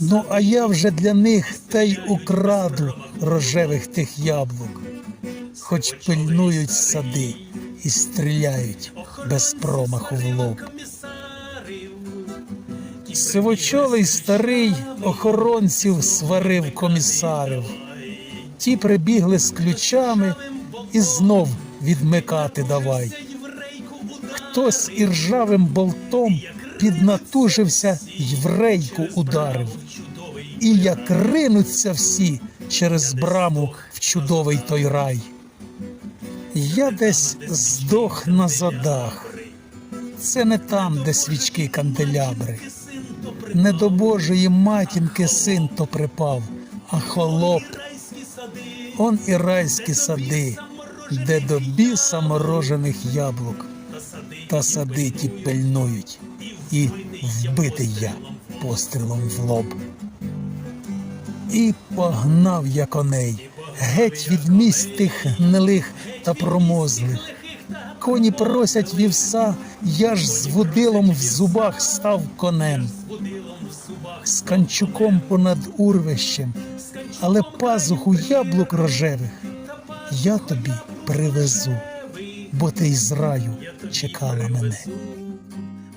Ну, а я вже для них та й украду рожевих тих яблук, хоч пильнують сади і стріляють без промаху в лоб. Сивочолий старий охоронців сварив комісарів. Ті прибігли з ключами і знов відмикати давай. Хтось іржавим болтом піднатужився й в рейку ударив. І як ринуться всі через браму в чудовий той рай. Я десь здох на задах. Це не там, де свічки канделябри. Не до Божої матінки син то припав, а холоп. Он і райські сади, де до біса морожених яблук. Та сади ті пильнують, і вбитий я пострілом в лоб. І погнав я коней, геть від місць тих гнилих та промозлих. Коні просять вівса, я ж з водилом в зубах став конем, з канчуком понад урвищем, але пазуху яблук рожевих я тобі привезу, бо ти із раю чекала мене.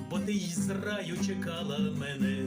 Бо ти із раю чекала мене.